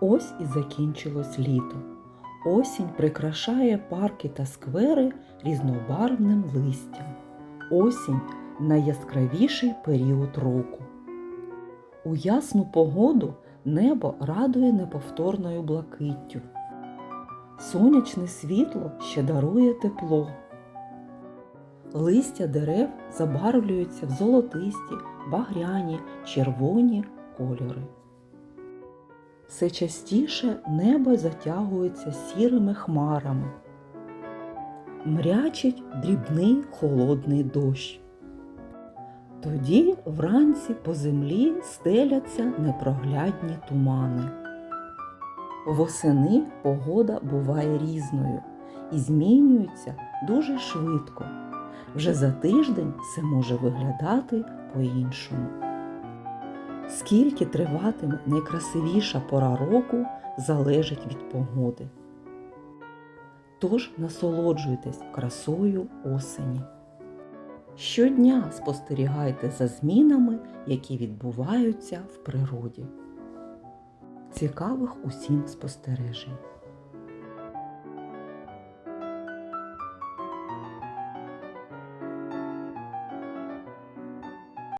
Ось і закінчилось літо. Осінь прикрашає парки та сквери різнобарвним листям. Осінь найяскравіший період року. У ясну погоду небо радує неповторною блакиттю. Сонячне світло ще дарує тепло. Листя дерев забарвлюються в золотисті, багряні, червоні кольори. Все частіше небо затягується сірими хмарами. Мрячить дрібний холодний дощ. Тоді вранці по землі стеляться непроглядні тумани. Восени погода буває різною і змінюється дуже швидко. Вже за тиждень все може виглядати по-іншому. Скільки триватиме найкрасивіша пора року, залежить від погоди. Тож насолоджуйтесь красою осені. Щодня спостерігайте за змінами, які відбуваються в природі. Цікавих усім спостережень!